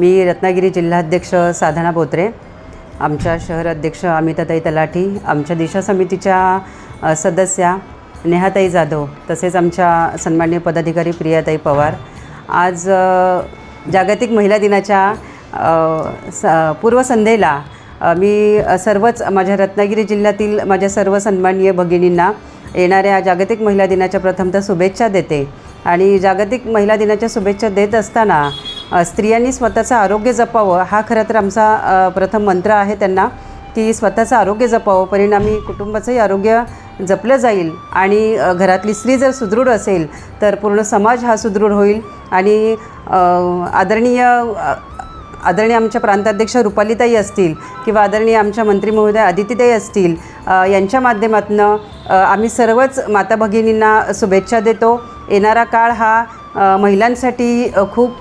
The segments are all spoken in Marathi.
मी रत्नागिरी जिल्हाध्यक्ष साधना बोत्रे आमच्या शहर अध्यक्ष अमिताताई तलाठी आमच्या दिशा समितीच्या सदस्या नेहाताई जाधव तसेच आमच्या सन्मान्य पदाधिकारी प्रियाताई पवार. आज जागतिक महिला दिनाच्या स पूर्वसंध्येला मी सर्वच माझ्या रत्नागिरी जिल्ह्यातील माझ्या सर्व सन्माननीय भगिनींना येणाऱ्या जागतिक महिला दिनाच्या प्रथमतः शुभेच्छा देते. आणि जागतिक महिला दिनाच्या शुभेच्छा देत असताना स्त्रियांनी स्वतःचं आरोग्य जपावं हा खरं तर आमचा प्रथम मंत्र आहे त्यांना की स्वतःचं आरोग्य जपावं. परिणामी कुटुंबाचंही आरोग्य जपलं जाईल आणि घरातली स्त्री जर सुदृढ असेल तर पूर्ण समाज हा सुदृढ होईल आणि आदरणीय आदरणीय आमच्या प्रांताध्यक्ष रुपालीताई असतील किंवा आदरणीय आमच्या मंत्री महोदय अदितीताई असतील यांच्या माध्यमातून आम्ही सर्वच माता भगिनींना शुभेच्छा देतो. येणारा काळ हा महिलांसाठी खूप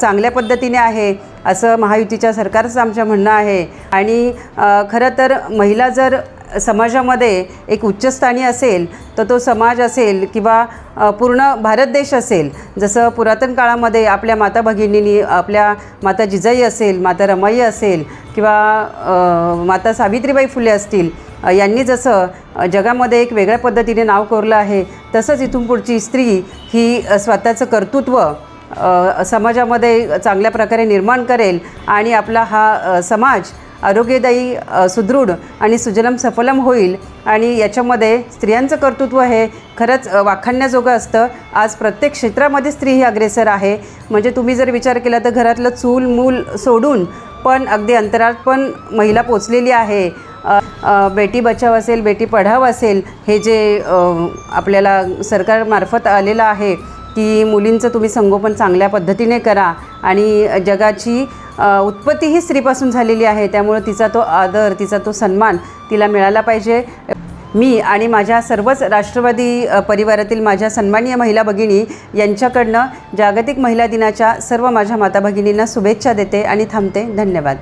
चांगल्या पद्धतीने आहे असं महायुतीच्या सरकारचं आमचं म्हणणं आहे. आणि खरं तर महिला जर समाजामध्ये एक उच्चस्थानी असेल तर तो समाज असेल किंवा पूर्ण भारत देश असेल जसं पुरातन काळामध्ये आपल्या माता भगिनींनी आपल्या माता जिजाई असेल माता रमाई असेल किंवा माता सावित्रीबाई फुले असतील यांनी जसं जगामध्ये एक वेगळ्या पद्धतीने नाव कोरलं आहे तसंच इथून पुढची स्त्री ही स्वतःचं कर्तृत्व समाजामध्ये चांगल्या प्रकारे निर्माण करेल आणि आपला हा समाज आरोग्यदायी सुदृढ आणि सुजलम सफलम होईल आणि याच्यामध्ये स्त्रियांचं कर्तृत्व हे खरंच वाखाणण्याजोगं असतं. आज प्रत्येक क्षेत्रामध्ये स्त्री ही अग्रेसर आहे. म्हणजे तुम्ही जर विचार केला तर घरातलं चूल मूल सोडून पण अगदी अंतरात पण महिला पोचलेली आहे. बेटी बचाव असेल बेटी पढाव असेल हे जे आपल्याला सरकारमार्फत आलेलं आहे की मुलींचं तुम्ही संगोपन चांगल्या पद्धतीने करा आणि जगाची उत्पत्ती ही स्त्रीपासून झालेली आहे त्यामुळं तिचा तो आदर तिचा तो सन्मान तिला मिळाला पाहिजे. मी आणि माझ्या सर्वच राष्ट्रवादी परिवारातील माझ्या सन्माननीय महिला भगिनी यांच्याकडनं जागतिक महिला दिनाच्या सर्व माझ्या माता भगिनींना शुभेच्छा देते आणि थांबते. धन्यवाद.